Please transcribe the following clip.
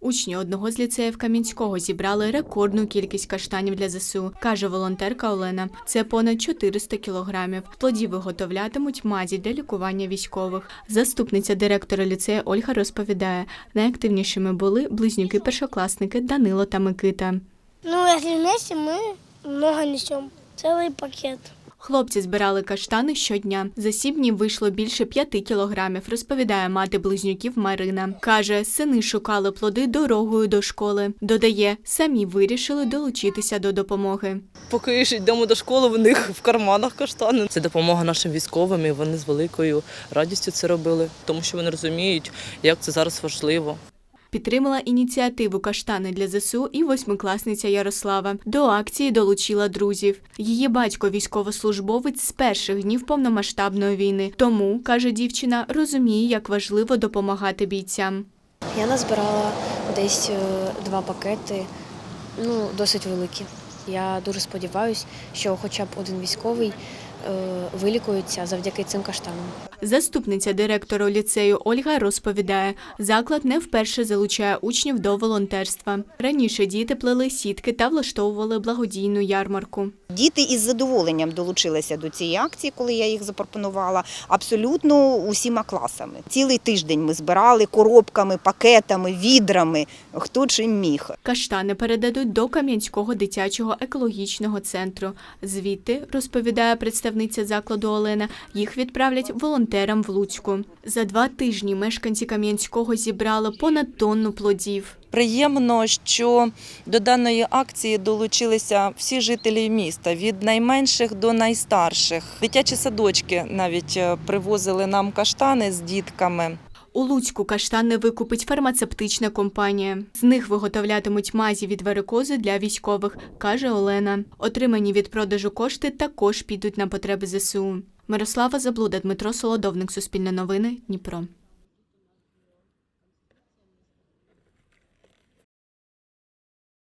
Учні одного з ліцеїв Кам'янського зібрали рекордну кількість каштанів для ЗСУ, каже волонтерка Олена. Це понад 400 кілограмів. Плоді виготовлятимуть мазі для лікування військових. Заступниця директора ліцею Ольга розповідає, найактивнішими були близнюки-першокласники Данило та Микита. Ну, если вместе, мы много несем. Целый пакет. Хлопці збирали каштани щодня. За сім днів вийшло більше п'яти кілограмів, розповідає мати близнюків Марина. Каже, сини шукали плоди дорогою до школи. Додає, самі вирішили долучитися до допомоги. Поки йдемо до школи, в них в карманах каштани. Це допомога нашим військовим, і вони з великою радістю це робили, тому що вони розуміють, як це зараз важливо. Підтримала ініціативу каштани для ЗСУ і восьмикласниця Ярослава. До акції долучила друзів. Її батько військовослужбовець з перших днів повномасштабної війни. Тому каже дівчина, розуміє, як важливо допомагати бійцям. Я назбирала десь е, два пакети, ну, досить великі. Я дуже сподіваюся, що хоча б один військовий е, вилікується завдяки цим каштанам. Заступниця директора ліцею Ольга розповідає, заклад не вперше залучає учнів до волонтерства. Раніше діти плели сітки та влаштовували благодійну ярмарку. Діти із задоволенням долучилися до цієї акції, коли я їх запропонувала, абсолютно усіма класами. Цілий тиждень ми збирали коробками, пакетами, відрами, хто чим міг. Каштани передадуть до Кам'янського дитячого екологічного центру. Звідти, розповідає представниця закладу Олена, їх відправлять волонтерам в Луцьку. За два тижні мешканці Кам'янського зібрали понад тонну плодів. Приємно, що до даної акції долучилися всі жителі міста від найменших до найстарших. Дитячі садочки навіть е, привозили нам каштани з дітками. У Луцьку каштани викупить фармацевтична компанія. З них виготовлятимуть мазі від варикози для військових, каже Олена. Отримані від продажу кошти також підуть на потреби ЗСУ. Мирослава Заблуда, Дмитро Солодовник, Суспільне новини, Дніпро.